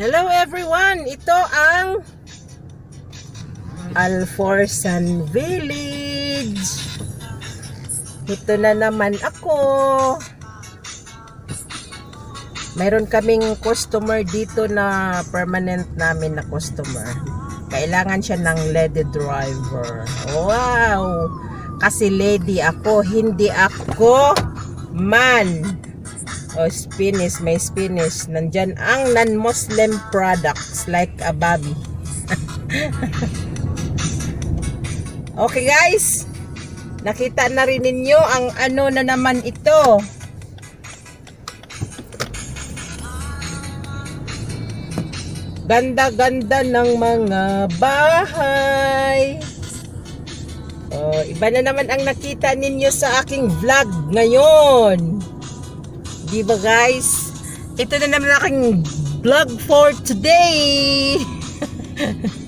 Hello everyone! Ito ang Alforsan Village. Ito na naman ako. Mayroon kaming customer dito na permanent namin na customer. Kailangan siya ng lady driver. Wow! Kasi lady ako, hindi ako man. O Spanish, may Spanish. Nandyan ang non-Muslim products like a babi. okay guys, nakita na rin ninyo ang ano na naman ito. Ganda-ganda ng mga bahay. Oh, iba na naman ang nakita ninyo sa aking vlog ngayon. Di ba guys? Ito na naman aking vlog for today.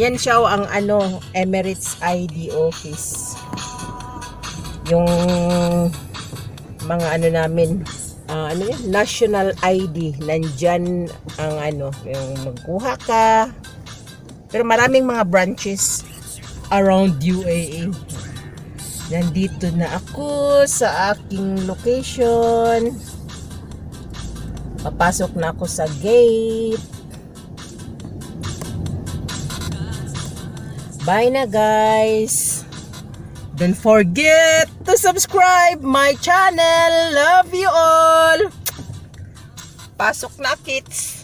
Yan siya oh, ang ano, Emirates ID office. Yung mga ano namin, ah, ano yun? National ID. Nandyan ang ano, yung magkuha ka. Pero maraming mga branches around UAE. Nandito na ako sa aking location. Papasok na ako sa gate. Bye na guys. Don't forget to subscribe my channel. Love you all. Pasok na kids.